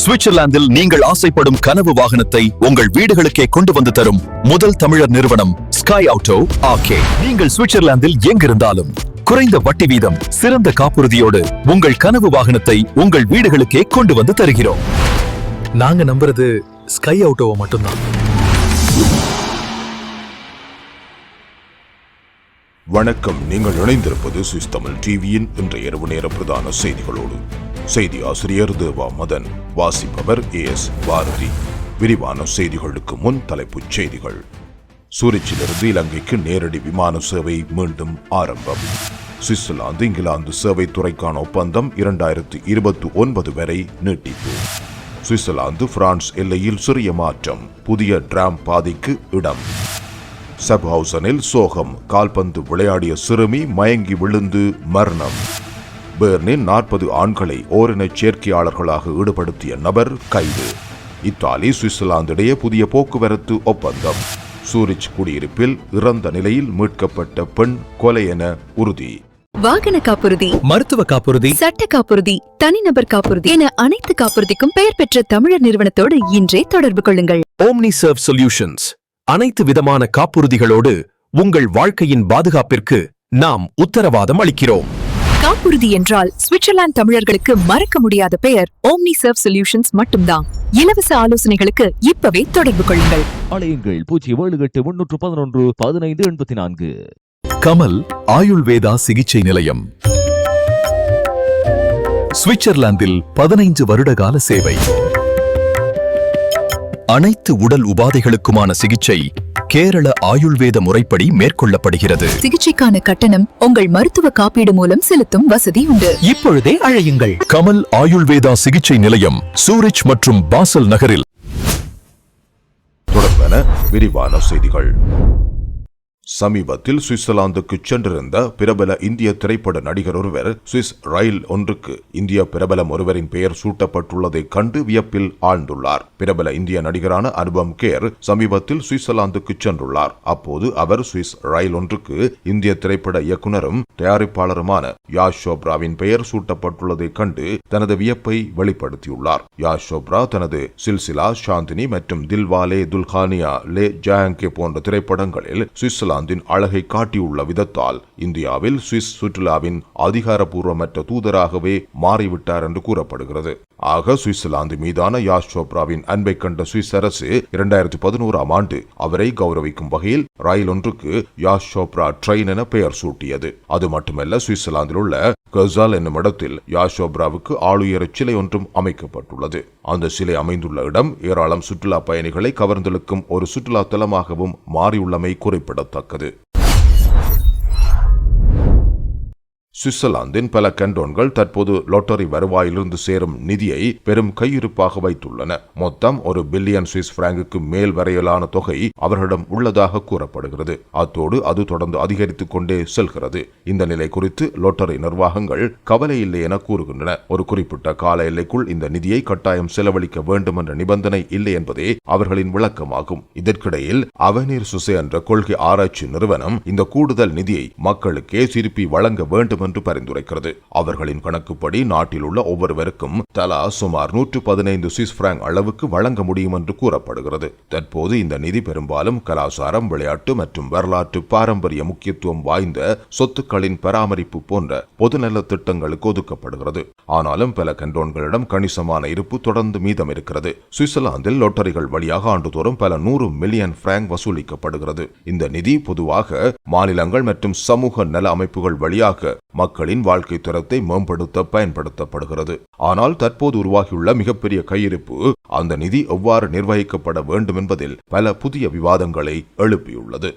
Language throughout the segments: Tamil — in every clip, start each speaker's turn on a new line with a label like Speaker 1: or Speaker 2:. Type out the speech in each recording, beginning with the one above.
Speaker 1: சுவிட்சர்லாந்தில் நீங்கள் ஆசைப்படும் கனவு வாகனத்தை உங்கள் வீடுகளுக்கே கொண்டு வந்து தரும் முதல் தமிழர் நிறுவனம் ஸ்கை ஆட்டோ ஆகே நீங்கள் சுவிட்சர்லாந்தில் எங்கிருந்தாலும் குறைந்த வட்டி வீதம் சிறந்த காப்புறுதியோடு உங்கள் கனவு வாகனத்தை உங்கள் வீடுகளுக்கே கொண்டு வந்து தருகிறோம்.
Speaker 2: நாங்க நம்புறது ஸ்கை ஆட்டோவை மட்டும்தான்.
Speaker 3: வணக்கம். நீங்கள் இணைந்திருப்பது சுவிஸ் தமிழ் டிவியின் இன்றைய இரவு நேர பிரதான செய்திகளோடு. செய்தி ஆசிரியர் தேவா மதன் வாசிப்பவர் ஏ எஸ் பாரதி. விரிவான செய்திகளுக்கு முன் தலைப்புச் செய்திகள். சூரிச்சிலிருந்து இலங்கைக்கு நேரடி விமான சேவை மீண்டும் ஆரம்பம். சுவிட்சர்லாந்து இங்கிலாந்து சேவை துறைக்கான ஒப்பந்தம் இரண்டாயிரத்து இருபத்தி ஒன்பது வரை நீட்டிப்பு. சுவிட்சர்லாந்து பிரான்ஸ் எல்லையில் சிறிய மாற்றம் புதிய டிராம் பாதைக்கு இடம். சப்ஹவுசனில் சோகம் கால்பந்து விளையாடிய சிறுமி மயங்கி விழுந்து மரணம். பேர்னின் நாற்பது ஆண்களை ஓரினச் சேர்க்கையாளர்களாக ஈடுபடுத்திய நபர் கைது. இத்தாலி சுவிட்சர்லாந்து இடையே புதிய போக்குவரத்து ஒப்பந்தம். சூரிச் குடியிருப்பில் இறந்த நிலையில் மீட்கப்பட்ட பெண் கொலை என உறுதி.
Speaker 4: வாகன காப்புறுதி
Speaker 2: மருத்துவ காப்புறுதி
Speaker 4: சட்ட காப்புறுதி தனிநபர் காப்புறுதி என அனைத்து காப்புறுதிக்கும் பெயர் பெற்ற தமிழர் நிறுவனத்தோடு இன்றே தொடர்பு கொள்ளுங்கள்.
Speaker 1: ஓம்னி சர்வ் சொல்யூஷன்ஸ் அனைத்து விதமான காப்புறுதிகளோடு உங்கள் வாழ்க்கையின் பாதுகாப்பிற்கு நாம் உத்தரவாதம் அளிக்கிறோம்.
Speaker 4: காப்புறுதி என்றால் சுவிட்சர்லாந்து தமிழர்களுக்கு மறக்க முடியாத பெயர் ஓம்னி சர்வ் சொல்யூஷன்ஸ் மட்டும்தான். இலவச ஆலோசனைகளுக்கு இப்பவே தொடர்பு கொள்ளுங்கள்.
Speaker 5: அலையுங்கள் பூஜ்ஜியம் ஏழு எட்டு முன்னூற்று பதினொன்று பதினைந்து எண்பத்தி நான்கு.
Speaker 1: கமல் ஆயுள்வேதா சிகிச்சை நிலையம். சுவிட்சர்லாந்தில் பதினைந்து வருட கால சேவை. அனைத்து உடல் உபாதைகளுக்குமான சிகிச்சை கேரள ஆயுள்வேத முறைப்படி மேற்கொள்ளப்படுகிறது.
Speaker 4: சிகிச்சைக்கான கட்டணம் உங்கள் மருத்துவ காப்பீடு மூலம் செலுத்தும் வசதி உண்டு.
Speaker 2: இப்பொழுதே அழையுங்கள்.
Speaker 1: கமல் ஆயுள்வேதா சிகிச்சை நிலையம் சூரிச் மற்றும் பாசல் நகரில்.
Speaker 3: தொடர்பான விரிவான செய்திகள். சமீபத்தில் சுவிட்சர்லாந்துக்கு சென்றிருந்த பிரபல இந்திய திரைப்பட நடிகர் ஒருவர் சுவிஸ் ரயில் ஒன்றுக்கு. இந்திய பிரபலம் ஒருவரின் பெயர் சூட்டப்பட்டுள்ளதைக் கண்டு வியப்பில் ஆழ்ந்துள்ளார். பிரபல இந்திய நடிகரான அனுபம் கேர் சமீபத்தில் சுவிட்சர்லாந்துக்கு சென்றுள்ளார். அப்போது அவர் சுவிஸ் ரயில் ஒன்றுக்கு இந்திய திரைப்பட இயக்குனரும் தயாரிப்பாளருமான யாஷ் சோப்ராவின் பெயர் சூட்டப்பட்டுள்ளதைக் கண்டு தனது வியப்பை வெளிப்படுத்தியுள்ளார். யாஷ் சோப்ரா தனது சில்சிலா சாந்தினி மற்றும் தில்வாலே துல்கானியா லே ஜாங்கே போன்ற திரைப்படங்களில் சுவிட்சர்லாந்து சுவிட்சர்லாந்தின் அழகை காட்டியுள்ள விதத்தால் இந்தியாவில் சுவிஸ் சுற்றுலாவின் அதிகாரப்பூர்வமற்ற தூதராகவே மாறிவிட்டார் என்று கூறப்படுகிறது. ஆக சுவிட்சர்லாந்து மீதான யாஷ் சோப்ராவின் அன்பை கண்ட சுவிஸ் அரசு இரண்டாயிரத்தி பதினோராம் ஆண்டு அவரை கௌரவிக்கும் வகையில் ரயில் ஒன்றுக்கு யாஷ் சோப்ரா ட்ரெயின் என பெயர் சூட்டியது. அது மட்டுமல்ல சுவிட்சர்லாந்தில் உள்ள கசால் என்னும் இடத்தில் யாஷோப்ராவுக்கு ஆளுயர சிலை ஒன்றும் அமைக்கப்பட்டுள்ளது. அந்த சிலை அமைந்துள்ள இடம் ஏராளம் சுற்றுலா பயணிகளை கவர்ந்தெழுக்கும் ஒரு சுற்றுலா தலமாகவும் மாறியுள்ளமை குறிப்பிடத்தக்கது. சுவிட்சர்லாந்தின் பல கண்டோன்கள் தற்போது லோட்டரி வருவாயிலிருந்து சேரும் நிதியை பெரும் கையிருப்பாக வைத்துள்ளன. மொத்தம் ஒரு பில்லியன் சுவிஸ் பிராங்குக்கு மேல் வரையிலான தொகை அவர்களிடம் உள்ளதாக கூறப்படுகிறது. அத்தோடு அது தொடர்ந்து அதிகரித்துக் கொண்டே செல்கிறது. இந்த நிலை குறித்து லோட்டரி நிர்வாகங்கள் கவலை இல்லை என கூறுகின்றன. ஒரு குறிப்பிட்ட கால எல்லைக்குள் இந்த நிதியை கட்டாயம் செலவழிக்க வேண்டும் என்ற நிபந்தனை இல்லை என்பதே அவர்களின் விளக்கமாகும். இதற்கிடையில் அவநீர் சுசே என்ற கொள்கை ஆராய்ச்சி நிறுவனம் இந்த கூடுதல் நிதியை மக்களுக்கே திருப்பி வழங்க வேண்டும் என்று பரிந்துரைக்கிறது. அவர்களின் கணக்குப்படி நாட்டில் உள்ள ஒவ்வொருவருக்கும் தலா சுமார் நூற்று பதினைந்து சுவிஸ் பிராங்க் அளவுக்கு வழங்க முடியும் என்று கூறப்படுகிறது. தற்போது இந்த நிதி பெரும்பாலும் கலாச்சாரம் விளையாட்டு மற்றும் வரலாற்று பாரம்பரிய முக்கியத்துவம் வாய்ந்த சொத்துக்களின் பராமரிப்பு போன்ற பொதுநல திட்டங்களுக்கு ஒதுக்கப்படுகிறது. ஆனாலும் பல கண்டோன்களிடம் கணிசமான இருப்பு தொடர்ந்து மீதம் இருக்கிறது சுவிட்சர்லாந்தில் லோட்டரிகள் வழியாக ஆண்டுதோறும் பல நூறு மில்லியன் பிராங்க் வசூலிக்கப்படுகிறது. இந்த நிதி பொதுவாக மாநிலங்கள் மற்றும் சமூக நல அமைப்புகள் வழியாக மக்களின் வாழ்க்கை தரத்தை மேம்படுத்த பயன்படுத்தப்படுகிறது. ஆனால் தற்போது உருவாகியுள்ள மிகப்பெரிய கையிருப்பு அந்த நிதி எவ்வாறு நிர்வகிக்கப்பட வேண்டும் என்பதில் பல புதிய விவாதங்களை எழுப்பியுள்ளது.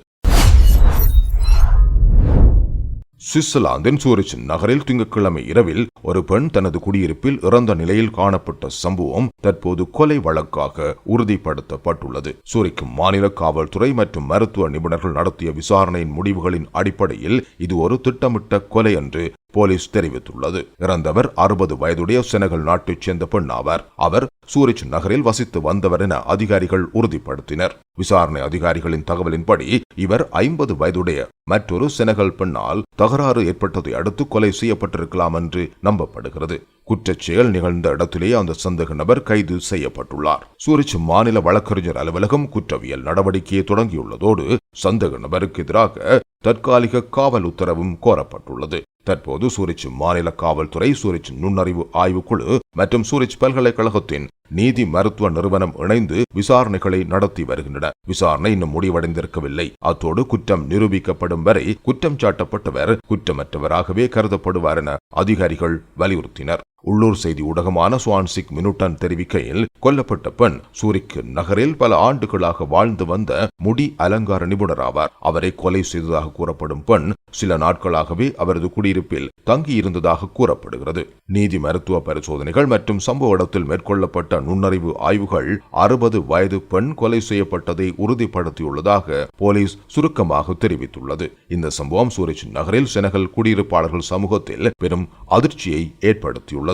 Speaker 3: சுவிட்சர்லாந்தின் சூரிச் நகரில் திங்கட்கிழமை இரவில் ஒரு பெண் தனது குடியிருப்பில் இறந்த நிலையில் காணப்பட்ட சம்பவம் தற்போது கொலை வழக்காக உறுதிப்படுத்தப்பட்டுள்ளது. சூரிக்கும் மாநில காவல்துறை மற்றும் மருத்துவ நிபுணர்கள் நடத்திய விசாரணையின் முடிவுகளின் அடிப்படையில் இது ஒரு திட்டமிட்ட கொலை என்று போலீஸ் தெரிவித்துள்ளது. இறந்தவர் அறுபது வயதுடைய செனகல் நாட்டைச் சேர்ந்த பெண் ஆவார் அவர் சூரிச் நகரில் வசித்து வந்தவர் என அதிகாரிகள் உறுதிப்படுத்தினர். விசாரணை அதிகாரிகளின் தகவலின்படி இவர் ஐம்பது வயதுடைய மற்றொரு செனகல் பெண்ணால் தகராறு ஏற்பட்டதை அடுத்து கொலை செய்யப்பட்டிருக்கலாம் என்று நம்பப்படுகிறது. குற்றச் செயல் நிகழ்ந்த இடத்திலேயே அந்த சந்தேக நபர் கைது செய்யப்பட்டுள்ளார். சூரிச் மாநில வழக்கறிஞர் அலுவலகம் குற்றவியல் நடவடிக்கையை தொடங்கியுள்ளதோடு சந்தேக நபருக்கு எதிராக தற்காலிக காவல் உத்தரவும் கோரப்பட்டுள்ளது. தற்போது சூரிச் மாநில காவல்துறை சூரிச் நுண்ணறிவு ஆய்வுக்குழு மற்றும் சூரிச் பல்கலைக்கழகத்தின் நீதி மருத்துவ நிறுவனம் இணைந்து விசாரணைகளை நடத்தி வருகின்றன. விசாரணை இன்னும் முடிவடைந்திருக்கவில்லை. அத்தோடு குற்றம் நிரூபிக்கப்படும் வரை குற்றம் சாட்டப்பட்டவர் குற்றமற்றவராகவே கருதப்படுவார் என அதிகாரிகள் வலியுறுத்தினர். உள்ளூர் செய்தி ஊடகமான சுவான்சிக் மினுட்டன் தெரிவிக்கையில் கொல்லப்பட்ட பெண் சூரிக்கு நகரில் பல ஆண்டுகளாக வாழ்ந்து வந்த முடி அலங்கார நிபுணர் ஆவார் அவரை கொலை செய்ததாக கூறப்படும் பெண் சில நாட்களாகவே அவரது குடியிருப்பில் தங்கியிருந்ததாக கூறப்படுகிறது. நீதி மருத்துவ பரிசோதனைகள் மற்றும் சம்பவ இடத்தில் மேற்கொள்ளப்பட்ட நுண்ணறிவு ஆய்வுகள் அறுபது வயது பெண் கொலை செய்யப்பட்டதை உறுதிப்படுத்தியுள்ளதாக போலீஸ் சுருக்கமாக தெரிவித்துள்ளது. இந்த சம்பவம் சூரிச் நகரில் செனகல் குடியிருப்பாளர்கள் சமூகத்தில் பெரும் அதிர்ச்சியை ஏற்படுத்தியுள்ளது.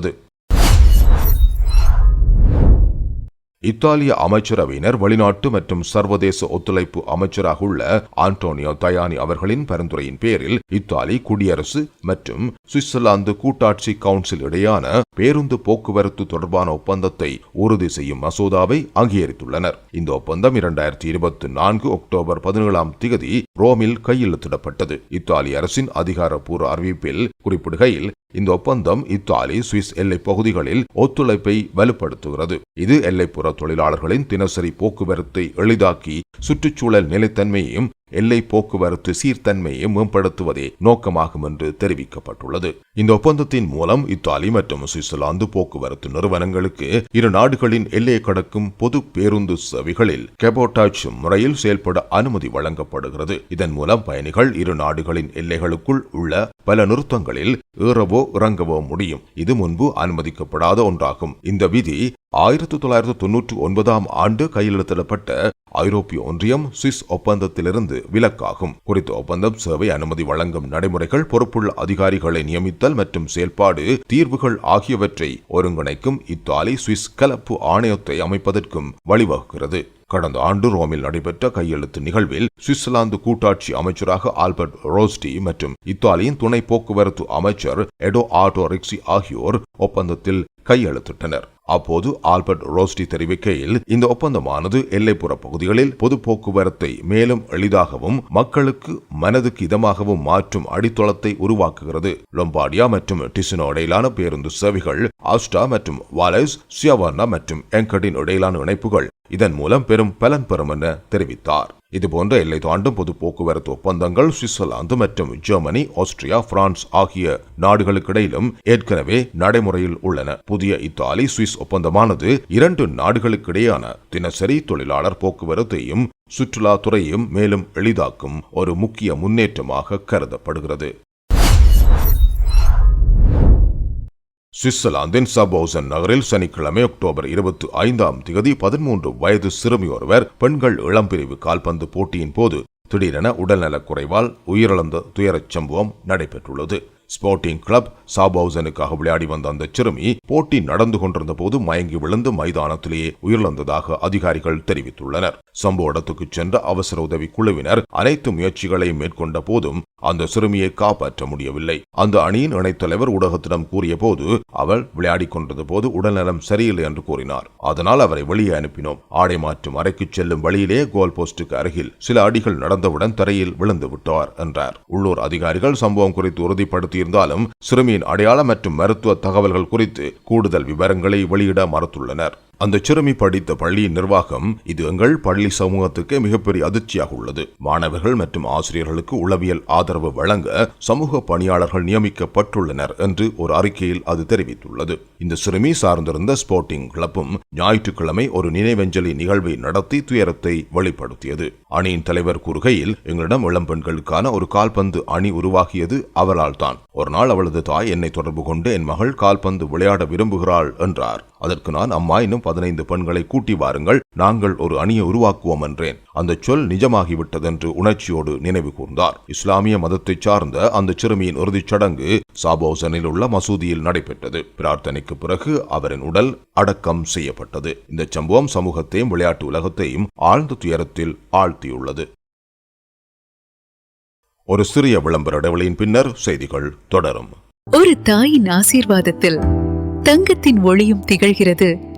Speaker 3: இத்தாலிய அமைச்சரவையினர் வெளிநாட்டு மற்றும் சர்வதேச ஒத்துழைப்பு அமைச்சராக உள்ள ஆண்டோனியோ தயானி அவர்களின் பரிந்துரையின் பேரில் இத்தாலி குடியரசு மற்றும் சுவிட்சர்லாந்து கூட்டாட்சி கவுன்சில் இடையான பேருந்து போக்குவரத்து தொடர்பான ஒப்பந்தத்தை உறுதி செய்யும் மசோதாவை அங்கீகரித்துள்ளனர். இந்த ஒப்பந்தம் இரண்டாயிரத்தி இருபத்தி நான்கு அக்டோபர் பதினேழாம் திகதி ரோமில் கையெழுத்திடப்பட்டது. இத்தாலி அரசின் அதிகாரப்பூர்வ அறிவிப்பில் குறிப்பிடுகையில் இந்த ஒப்பந்தம் இத்தாலி சுவிஸ் எல்லை பகுதிகளில் ஒத்துழைப்பை வலுப்படுத்துகிறது. இது எல்லைப்புற தொழிலாளர்களின் தினசரி போக்குவரத்தை எளிதாக்கி சுற்றுச்சூழல் நிலைத்தன்மையையும் எல்லை போக்குவரத்து சீர்தன்மையை மேம்படுத்துவதே நோக்கமாகும் என்று தெரிவிக்கப்பட்டுள்ளது. இந்த ஒப்பந்தத்தின் மூலம் இத்தாலி மற்றும் சுவிட்சர்லாந்து போக்குவரத்து நிறுவனங்களுக்கு இரு நாடுகளின் எல்லையை கடக்கும் பொது பேருந்து சேவைகளில் கெபோட்டாஜ் முறையில் செயல்பட அனுமதி வழங்கப்படுகிறது. இதன் மூலம் பயணிகள் இரு நாடுகளின் எல்லைகளுக்குள் உள்ள பல நிறுத்தங்களில் ஏறவோ இறங்கவோ முடியும். இது முன்பு அனுமதிக்கப்படாத ஒன்றாகும். இந்த விதி ஆயிரத்தி தொள்ளாயிரத்தி தொன்னூற்றி ஒன்பதாம் ஆண்டு கையெழுத்திடப்பட்ட ஐரோப்பிய ஒன்றியம் சுவிஸ் ஒப்பந்தத்திலிருந்து விலக்காகும். குறித்த ஒப்பந்தம் சேவை அனுமதி வழங்கும் நடைமுறைகள் பொறுப்புள்ள அதிகாரிகளை நியமித்தல் மற்றும் செயல்பாடு தீர்வுகள் ஆகியவற்றை ஒருங்கிணைக்கும் இத்தாலி சுவிஸ் கலப்பு ஆணையத்தை அமைப்பதற்கும் வழிவகுக்கிறது. கடந்த ஆண்டு ரோமில் நடைபெற்ற கையெழுத்து நிகழ்வில் சுவிட்சர்லாந்து கூட்டாட்சி அமைச்சராக ஆல்பர்ட் ரோஸ்டி மற்றும் இத்தாலியின் துணை போக்குவரத்து அமைச்சர் எடோ ஆட்டோ ரிக்ஸி ஆகியோர் ஒப்பந்தத்தில் கையெழுத்திட்டனர். அப்போது ஆல்பர்ட் ரோஸ்டி தெரிவிக்கையில் இந்த ஒப்பந்தமானது எல்லைப்புற பகுதிகளில் பொது போக்குவரத்தை மேலும் எளிதாகவும் மக்களுக்கு மனதுக்கு இதமாகவும் மாற்றும் அடித்தளத்தை உருவாக்குகிறது. லொம்பாடியா மற்றும் டிசினோ இடையிலான பேருந்து சேவைகள் ஆஸ்டா மற்றும் வாலஸ் சியாவானா மற்றும் எங்கடின் இடையிலான இணைப்புகள். இதன் மூலம் பெரும் பலன் பெறும் என தெரிவித்தார். இதுபோன்ற எல்லை தாண்டும் பொது போக்குவரத்து ஒப்பந்தங்கள் சுவிட்சர்லாந்து மற்றும் ஜெர்மனி ஆஸ்திரியா பிரான்ஸ் ஆகிய நாடுகளுக்கிடையிலும் ஏற்கனவே நடைமுறையில் உள்ளன. புதிய இத்தாலி சுவிஸ் ஒப்பந்தமானது இரண்டு நாடுகளுக்கிடையான தினசரி தொழிலாளர் போக்குவரத்தையும் சுற்றுலாத்துறையும் மேலும் எளிதாக்கும் ஒரு முக்கிய முன்னேற்றமாக கருதப்படுகிறது. சுவிட்சர்லாந்தின் சபோசன் நகரில் சனிக்கிழமை அக்டோபர் இருபத்தி ஐந்தாம் திகதி பதிமூன்று வயது சிறுமி ஒருவர் பெண்கள் இளம்பிரிவு கால்பந்து போட்டியின் போது திடீரென உடல்நலக் குறைவால் உயிரிழந்த துயரச் சம்பவம் நடைபெற்றுள்ளது. ஸ்போர்ட்டிங் கிளப் சாபவுசனுக்காக விளையாடி வந்த அந்த சிறுமி போட்டி நடந்து கொண்டிருந்த போது மயங்கி விழுந்து மைதானத்திலேயே உயிரிழந்ததாக அதிகாரிகள் தெரிவித்துள்ளனர். சம்பவ இடத்துக்கு சென்ற அவசர உதவி குழுவினர் அனைத்து முயற்சிகளையும் மேற்கொண்ட போதும் அந்த சிறுமியை காப்பாற்ற முடியவில்லை. அந்த அணியின் இணைத்தலைவர் ஊடகத்திடம் கூறிய போது அவள் விளையாடிக் கொண்டிருந்த போது உடல்நலம் சரியில்லை என்று கூறினார். அதனால் அவரை வெளியே அனுப்பினோம். ஆடை மாற்றும் அறைக்கு செல்லும் வழியிலே கோல் போஸ்டுக்கு அருகில் சில அடிகள் நடந்தவுடன் தரையில் விழுந்து விட்டார் என்றார். உள்ளூர் அதிகாரிகள் சம்பவம் குறித்து உறுதிப்படுத்தியிருந்தாலும் சிறுமியின் அடையாளம் மற்றும் மருத்துவ தகவல்கள் குறித்து கூடுதல் விவரங்களை வெளியிட மறுத்துள்ளனர். அந்த சிறுமி படித்த பள்ளியின் நிர்வாகம் இது எங்கள் பள்ளி சமூகத்துக்கு மிகப்பெரிய அதிர்ச்சியாக உள்ளது. மாணவர்கள் மற்றும் ஆசிரியர்களுக்கு உளவியல் ஆதரவு வழங்க சமூக பணியாளர்கள் நியமிக்கப்பட்டுள்ளனர் என்று ஒரு அறிக்கையில் அது தெரிவித்துள்ளது. இந்த சிறுமி சார்ந்திருந்த ஸ்போர்ட்டிங் கிளப்பும் ஞாயிற்றுக்கிழமை ஒரு நினைவஞ்சலி நிகழ்வை நடத்தி துயரத்தை வெளிப்படுத்தியது. அணியின் தலைவர் கூறுகையில் எங்களிடம் இளம்பெண்களுக்கான ஒரு கால்பந்து அணி உருவாகியது அவளால் தான். ஒரு நாள் அவளது தாய் என்னை தொடர்பு கொண்டு என் மகள் கால்பந்து விளையாட விரும்புகிறாள் என்றார். அதற்கு நான் அம்மா இன்னும் பதினைந்து பெண்களை கூட்டி வாருங்கள் நாங்கள் ஒரு அணியை உருவாக்குவோம் என்றேன். அந்த சொல் நிஜமாகிவிட்டதென்று உணர்ச்சியோடு நினைவு கூர்ந்தார். இஸ்லாமிய மதத்தை சார்ந்த அந்த சிறுமியின் இறுதிச் சடங்கு சாபோசனில் உள்ள மசூதியில் நடைபெற்றது. பிரார்த்தனைக்கு பிறகு அவரின் உடல் அடக்கம் செய்யப்பட்டது. இந்த சம்பவம் சமூகத்தையும் விளையாட்டு உலகத்தையும் ஆழ்ந்த துயரத்தில் ஆழ்த்தியுள்ளது. ஒரு சிறிய விளம்பர இடைவெளியின் பின்னர் செய்திகள் தொடரும்.
Speaker 4: ஒரு தாயின் ஆசீர்வாதத்தில் தங்கத்தின் ஒளியும் திகழ்கிறது.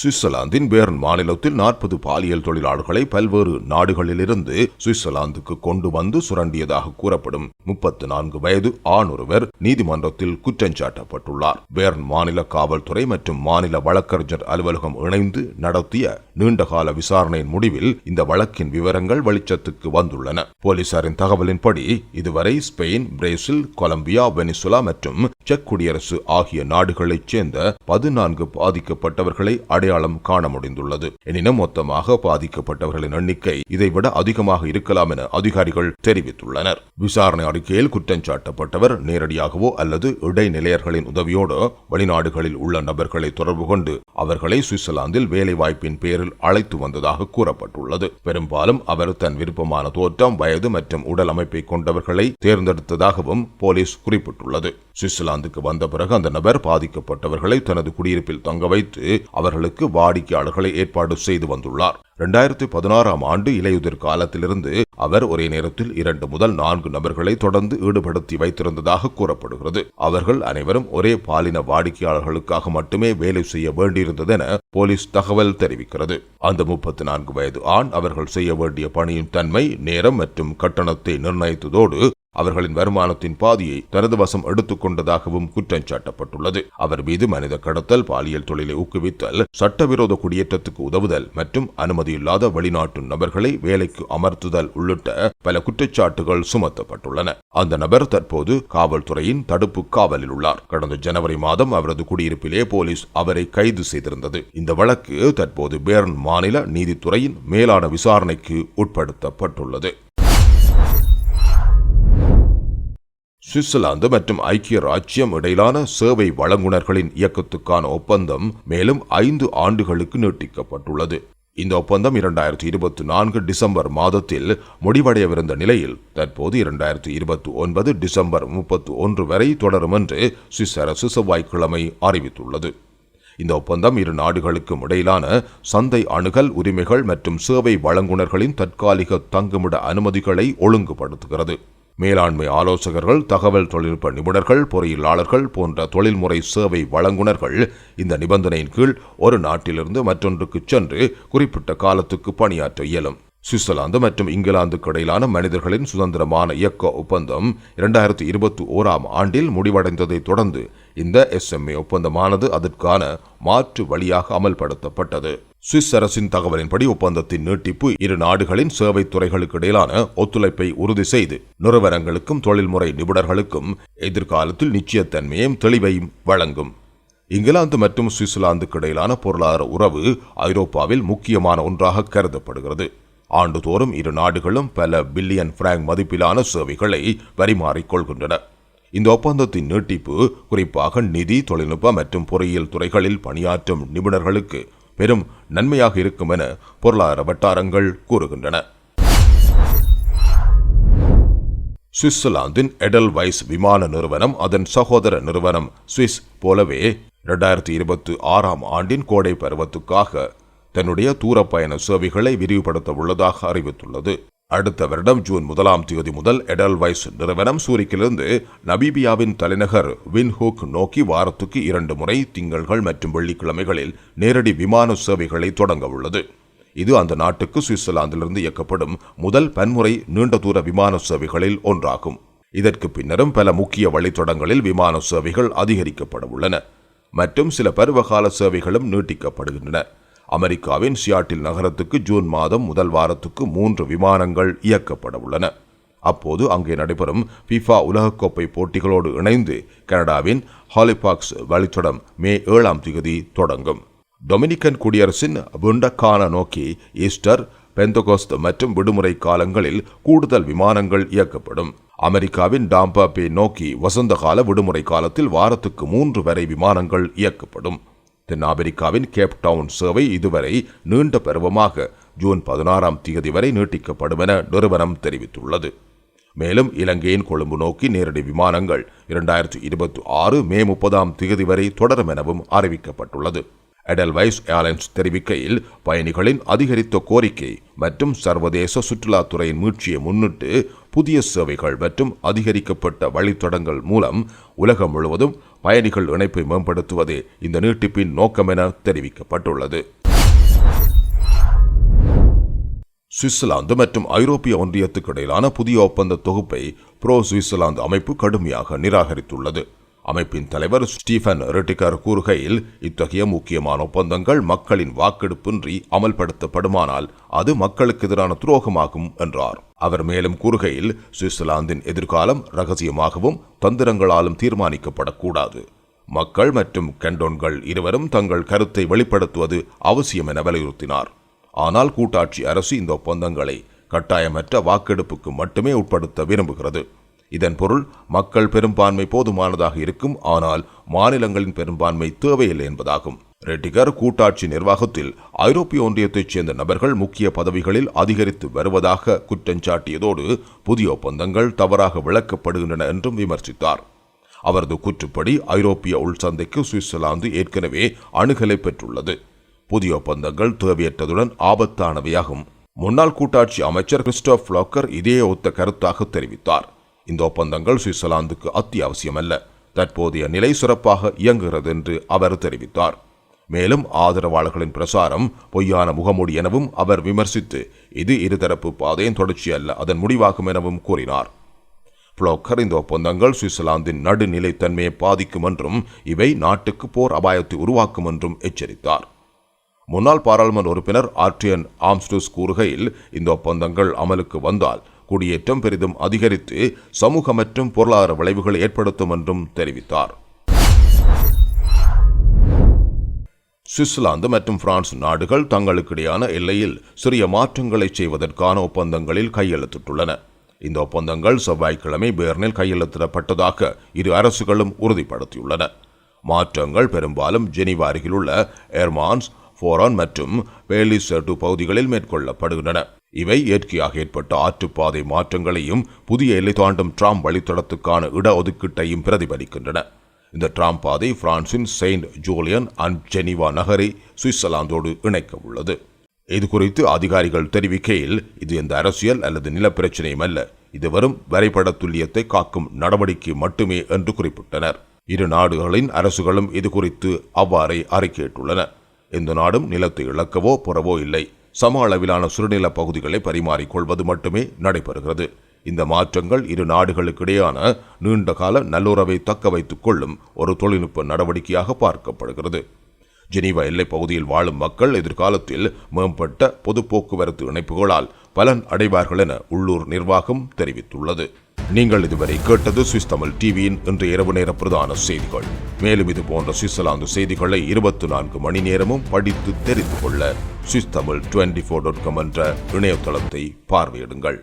Speaker 3: சுவிட்சர்லாந்தின் பேர்ன் மாநிலத்தில் நாற்பது பாலியல் தொழிலாளர்களை பல்வேறு நாடுகளிலிருந்து சுவிட்சர்லாந்துக்கு கொண்டு வந்து சுரண்டியதாக கூறப்படும் முப்பத்து நான்கு வயது ஆண் ஒருவர் நீதிமன்றத்தில் குற்றஞ்சாட்டப்பட்டுள்ளார் பேர்ன் மாநில காவல்துறை மற்றும் மாநில வழக்கறிஞர் அலுவலகம் இணைந்து நடத்திய நீண்டகால விசாரணையின் முடிவில் இந்த வழக்கின் விவரங்கள் வெளிச்சத்துக்கு வந்துள்ளன. போலீசாரின் தகவலின்படி இதுவரை ஸ்பெயின் பிரேசில் கொலம்பியா வெனிசுலா மற்றும் செக் குடியரசு ஆகிய நாடுகளைச் சேர்ந்த பதினான்கு பாதிக்கப்பட்டவர்களை அடையாளம் காண முடிந்துள்ளது. எனினும் மொத்தமாக பாதிக்கப்பட்டவர்களின் எண்ணிக்கை இதைவிட அதிகமாக இருக்கலாம் என அதிகாரிகள் தெரிவித்துள்ளனர். விசாரணை அறிக்கையில் குற்றஞ்சாட்டப்பட்டவர் நேரடியாகவோ அல்லது இடைநிலையர்களின் உதவியோடு வெளிநாடுகளில் உள்ள நபர்களை தொடர்பு கொண்டு அவர்களை சுவிட்சர்லாந்தில் வேலைவாய்ப்பின் பேரில் அழைத்து வந்ததாக கூறப்பட்டுள்ளது. பெரும்பாலும் அவர் தன் விருப்பமான தோற்றம் வயது மற்றும் உடல் அமைப்பை கொண்டவர்களை தேர்ந்தெடுத்ததாகவும் போலீஸ் குறிப்பிட்டுள்ளது. சுவிட்சர்லாந்துக்கு வந்த பிறகு அந்த நபர் பாதிக்கப்பட்டவர்களை தனது குடியிருப்பில் தங்க வைத்து அவர்களுக்கு வாடிக்கையாளர்களை ஏற்பாடு செய்து வந்துள்ளார். இரண்டாயிரத்தி பதினாறாம் ஆண்டு இலையுதிர் காலத்திலிருந்து அவர் ஒரே நேரத்தில் இரண்டு முதல் நான்கு நபர்களை தொடர்ந்து ஈடுபடுத்தி வைத்திருந்ததாக கூறப்படுகிறது. அவர்கள் அனைவரும் ஒரே பாலின வாடிக்கையாளர்களுக்காக மட்டுமே வேலை செய்ய வேண்டியிருந்தது என போலீஸ் தகவல் தெரிவிக்கிறது. அந்த முப்பத்தி நான்கு வயது ஆண் அவர்கள் செய்ய வேண்டிய பணியின் தன்மை நேரம் மற்றும் கட்டணத்தை நிர்ணயித்ததோடு அவர்களின் வருமானத்தின் பாதியை தனது வசம் எடுத்துக்கொண்டதாகவும் குற்றம் சாட்டப்பட்டுள்ளது. அவர் மீது மனித கடத்தல் பாலியல் தொழிலை ஊக்குவித்தல் சட்டவிரோத குடியேற்றத்துக்கு உதவுதல் மற்றும் அனுமதியில்லாத வெளிநாட்டு நபர்களை வேலைக்கு அமர்த்துதல் உள்ளிட்ட பல குற்றச்சாட்டுகள் சுமத்தப்பட்டுள்ளன. அந்த நபர் தற்போது காவல்துறையின் தடுப்பு காவலில் உள்ளார். கடந்த ஜனவரி மாதம் அவரது குடியிருப்பிலே போலீஸ் அவரை கைது செய்திருந்தது. இந்த வழக்கு தற்போது பேர்ன் மாநில நீதித்துறையின் மேலான விசாரணைக்கு உட்படுத்தப்பட்டுள்ளது. சுவிட்சர்லாந்து மற்றும் ஐக்கிய ராஜ்யம் இடையிலான சேவை வழங்குனர்களின் இயக்கத்துக்கான ஒப்பந்தம் மேலும் ஐந்து ஆண்டுகளுக்கு நீட்டிக்கப்பட்டுள்ளது. இந்த ஒப்பந்தம் இரண்டாயிரத்தி இருபத்தி நான்கு டிசம்பர் மாதத்தில் முடிவடையவிருந்த நிலையில் தற்போது இரண்டாயிரத்தி இருபத்தி ஒன்பது டிசம்பர் முப்பத்தி ஒன்று வரை தொடரும் என்று சுவிஸ் அரசு செவ்வாய்க்கிழமை அறிவித்துள்ளது. இந்த ஒப்பந்தம் இரு நாடுகளுக்கும் இடையிலான சந்தை அணுகல் உரிமைகள் மற்றும் சேவை வழங்குனர்களின் தற்காலிக தங்குமிட அனுமதிகளை ஒழுங்குபடுத்துகிறது. மேலாண்மை ஆலோசகர்கள் தகவல் தொழில்நுட்ப நிபுணர்கள் பொறியியலாளர்கள் போன்ற தொழில்முறை சேவை வழங்குனர்கள் இந்த நிபந்தனையின் கீழ் ஒரு நாட்டிலிருந்து மற்றொன்றுக்கு சென்று குறிப்பிட்ட காலத்துக்கு பணியாற்ற இயலும். சுவிட்சர்லாந்து மற்றும் இங்கிலாந்துக்கு இடையிலான மனிதர்களின் சுதந்திரமான இயக்க ஒப்பந்தம் இரண்டாயிரத்தி இருபத்தி ஓராம் ஆண்டில் முடிவடைந்ததைத் தொடர்ந்து இந்த எஸ்எம்ஏ ஒப்பந்தமானது அதற்கான மாற்று வழியாக அமல்படுத்தப்பட்டது. சுவிஸ் அரசின் தகவலின்படி ஒப்பந்தத்தின் நீட்டிப்பு இரு நாடுகளின் சேவை துறைகளுக்கு இடையிலான ஒத்துழைப்பை உறுதி செய்து நிறுவனங்களுக்கும் தொழில்முறை நிபுணர்களுக்கும் எதிர்காலத்தில் நிச்சயத்தன்மையும் தெளிவையும் வழங்கும். இங்கிலாந்து மற்றும் சுவிட்சர்லாந்துக்கு இடையிலான பொருளாதார உறவு ஐரோப்பாவில் முக்கியமான ஒன்றாக கருதப்படுகிறது. ஆண்டுதோறும் இரு நாடுகளும் பல பில்லியன் பிராங்க் மதிப்பிலான சேவைகளை பரிமாறிக்கொள்கின்றன இந்த ஒப்பந்தத்தின் நீட்டிப்பு குறிப்பாக நிதி தொழில்நுட்ப மற்றும் பொறியியல் துறைகளில் பணியாற்றும் நிபுணர்களுக்கு பெரும் நன்மையாக இருக்கும் என பொருளாதார வட்டாரங்கள் கூறுகின்றன. சுவிட்சர்லாந்தின் எடல்வைஸ் விமான நிறுவனம் அதன் சகோதர நிறுவனம் சுவிஸ் போலவே இரண்டாயிரத்தி இருபத்தி ஆறாம் ஆண்டின் கோடை பருவத்துக்காக தன்னுடைய தூரப்பயண சேவைகளை விரிவுபடுத்த உள்ளதாக அறிவித்துள்ளது. அடுத்த வருடம் ஜூன் முதலாம் தேதி முதல் எடல்வைஸ் நிறுவனம் சூரிக்கிலிருந்து நபீபியாவின் தலைநகர் வின்ஹூக் நோக்கி வாரத்துக்கு இரண்டு முறை திங்கள்கள் மற்றும் வெள்ளிக்கிழமைகளில் நேரடி விமான சேவைகளை தொடங்க உள்ளது. இது அந்த நாட்டுக்கு சுவிட்சர்லாந்திலிருந்து இயக்கப்படும் முதல் பன்முறை நீண்ட தூர விமான சேவைகளில் ஒன்றாகும். இதற்கு பின்னரும் பல முக்கிய வழித்தடங்களில் விமான சேவைகள் அதிகரிக்கப்பட உள்ளன. மற்றும் சில பருவகால சேவைகளும் நீட்டிக்கப்படுகின்றன. அமெரிக்காவின் சியாட்டில் நகரத்துக்கு ஜூன் மாதம் முதல் வாரத்துக்கு மூன்று விமானங்கள் இயக்கப்பட உள்ளன. அப்போது அங்கே நடைபெறும் ஃபிஃபா உலகக்கோப்பை போட்டிகளோடு இணைந்து கனடாவின் ஹாலிபாக்ஸ் வழித்தடம் மே ஏழாம் தேதி தொடங்கும். டொமினிக்கன் குடியரசின் புண்டக்கான நோக்கி ஈஸ்டர் பெந்தகோஸ்த் மற்றும் விடுமுறை காலங்களில் கூடுதல் விமானங்கள் இயக்கப்படும். அமெரிக்காவின் டாம்பாபே நோக்கி வசந்த கால விடுமுறை காலத்தில் வாரத்துக்கு மூன்று வரை விமானங்கள் இயக்கப்படும். தென்னாப்பிரிக்காவின் அமெரிக்காவின் கேப் டவுன் சேவை இதுவரை நீண்ட பருவமாக ஜூன் பதினாறாம் தேதி வரை நீட்டிக்கப்படும் என நிறுவனம் தெரிவித்துள்ளது. மேலும் இலங்கையின் கொழும்பு நோக்கி நேரடி விமானங்கள் இரண்டாயிரத்தி இருபத்தி ஆறு மே முப்பதாம் தேதி வரை தொடரும் எனவும் அறிவிக்கப்பட்டுள்ளது. எடல்வைஸ் ஏர்லைன்ஸ் தெரிவிக்கையில் பயணிகளின் அதிகரித்த கோரிக்கை மற்றும் சர்வதேச சுற்றுலாத்துறையின் மீட்சியை முன்னிட்டு புதிய சேவைகள் மற்றும் அதிகரிக்கப்பட்ட வழித்தடங்கள் மூலம் உலகம் முழுவதும் பயணிகள் இணைப்பை மேம்படுத்துவதே இந்த நீட்டிப்பின் நோக்கம் என தெரிவிக்கப்பட்டுள்ளது. சுவிட்சர்லாந்து மற்றும் ஐரோப்பிய ஒன்றியத்துக்கு இடையிலான புதிய ஒப்பந்த தொகுப்பை புரோ சுவிட்சர்லாந்து அமைப்பு கடுமையாக நிராகரித்துள்ளது. அமைப்பின் தலைவர் ஸ்டீஃபன் ரெட்டிகர் கூறுகையில் இத்தகைய முக்கியமான ஒப்பந்தங்கள் மக்களின் வாக்கெடுப்பின்றி அமல்படுத்தப்படுமானால் அது மக்களுக்கு எதிரான துரோகமாகும் என்றார். அவர் மேலும் கூறுகையில் சுவிட்சர்லாந்தின் எதிர்காலம் ரகசியமாகவும் தந்திரங்களாலும் தீர்மானிக்கப்படக்கூடாது. மக்கள் மற்றும் கண்டோன்கள் இருவரும் தங்கள் கருத்தை வெளிப்படுத்துவது அவசியம் என வலியுறுத்தினார். ஆனால் கூட்டாட்சி அரசு இந்த ஒப்பந்தங்களை கட்டாயமற்ற வாக்கெடுப்புக்கு மட்டுமே உட்படுத்த விரும்புகிறது. இதன் பொருள் மக்கள் பெரும்பான்மை போதுமானதாக இருக்கும் ஆனால் மாநிலங்களின் பெரும்பான்மை தேவையில்லை என்பதாகும். ரெட்டிகர் கூட்டாட்சி நிர்வாகத்தில் ஐரோப்பிய ஒன்றியத்தைச் சேர்ந்த நபர்கள் முக்கிய பதவிகளில் அதிகரித்து வருவதாக குற்றஞ்சாட்டியதோடு புதிய ஒப்பந்தங்கள் தவறாக விளக்கப்படுகின்றன என்றும் விமர்சித்தார். அவரது கூற்றுப்படி ஐரோப்பிய உள்சந்தைக்கு சுவிட்சர்லாந்து ஏற்கனவே அணுகலை பெற்றுள்ளது. புதிய ஒப்பந்தங்கள் தேவையற்றதுடன் ஆபத்தானவையாகும். முன்னாள் கூட்டாட்சி அமைச்சர் கிறிஸ்டோப் ஃப்ளாக்கர் இதே ஒத்த கருத்தாக தெரிவித்தார். இந்த ஒப்பந்தங்கள் சுவிட்சர்லாந்துக்கு அத்தியாவசியமல்ல. தற்போதைய நிலை சிறப்பாக இயங்குகிறது என்று அவர் தெரிவித்தார். மேலும் ஆதரவாளர்களின் பிரசாரம் பொய்யான முகமூடி எனவும் அவர் விமர்சித்து இது இருதரப்பு பாதையின் தொடர்ச்சி அல்ல அதன் முடிவாகும் எனவும் கூறினார். புளோக்கர் இந்த ஒப்பந்தங்கள் சுவிட்சர்லாந்தின் நடுநிலைத்தன்மையை பாதிக்கும் என்றும் இவை நாட்டுக்கு போர் அபாயத்தை உருவாக்கும் என்றும் எச்சரித்தார். முன்னாள் பாராளுமன்ற உறுப்பினர் ஆர்டியன் ஆம்ஸ்டூஸ் கூறுகையில் இந்த ஒப்பந்தங்கள் அமலுக்கு வந்தால் குடியேற்றம் பெரிதும் அதிகரித்து சமூக மற்றும் பொருளாதார விளைவுகளை ஏற்படுத்தும் என்றும் தெரிவித்தார். சுவிட்சர்லாந்து மற்றும் பிரான்ஸ் நாடுகள் தங்களுக்கிடையான எல்லையில் சிறிய மாற்றங்களை செய்வதற்கான ஒப்பந்தங்களில் கையெழுத்திட்டுள்ளன. இந்த ஒப்பந்தங்கள் செவ்வாய்க்கிழமை பேர்னில் கையெழுத்திடப்பட்டதாக இரு அரசுகளும் உறுதிப்படுத்தியுள்ளன. மாற்றங்கள் பெரும்பாலும் ஜெனீவா அருகிலுள்ள எர்மான்ஸ் ஃபோரான் மற்றும் பேலிசெட்டு பகுதிகளில் மேற்கொள்ளப்படுகின்றன. இவை இயற்கையாக ஏற்பட்ட ஆற்றுப்பாதை மாற்றங்களையும் புதிய எல்லை தாண்டும் டிராம் வழித்தடத்துக்கான இட ஒதுக்கீட்டையும் பிரதிபலிக்கின்றன. இந்த டிராம் பாதை பிரான்சின் செயின்ட் ஜூலியன் அண்ட் ஜெனீவா நகரை சுவிட்சர்லாந்தோடு இணைக்க உள்ளது. இது குறித்து அதிகாரிகள் தெரிவிக்கையில் இது எந்த அரசியல் அல்லது நிலப்பிரச்சனையும் அல்ல. இது வரும் வரைபட துல்லியத்தை காக்கும் நடவடிக்கை மட்டுமே என்று குறிப்பிட்டனர். இரு நாடுகளின் அரசுகளும் இது குறித்து அவ்வாறே அறிக்கையிட்டுள்ளன. எந்த நாடும் நிலத்தை இழக்கவோ புறவோ இல்லை. சம அளவிலான சுருநில பகுதிகளை பரிமாறிக்கொள்வது மட்டுமே நடைபெறுகிறது. இந்த மாற்றங்கள் இரு நாடுகளுக்கிடையான நீண்டகால நல்லுறவை தக்க வைத்துக் கொள்ளும் ஒரு தொழில்நுட்ப நடவடிக்கையாக பார்க்கப்படுகிறது. ஜெனீவா எல்லைப் பகுதியில் வாழும் மக்கள் எதிர்காலத்தில் மேம்பட்ட பொது போக்குவரத்து இணைப்புகளால் பலன் அடைவார்கள் என உள்ளூர் நிர்வாகம் தெரிவித்துள்ளது. நீங்கள் இதுவரை கேட்டது சுவிஸ் தமிழ் டிவியின் இன்று இரவு நேர பிரதான செய்திகள். மேலும் இது போன்ற சுவிட்சர்லாந்து செய்திகளை இருபத்தி நான்கு மணி நேரமும் படித்து தெரிந்து கொள்ள Swiss Tamil twenty four dot com என்ற இணையதளத்தை பார்வையிடுங்கள்.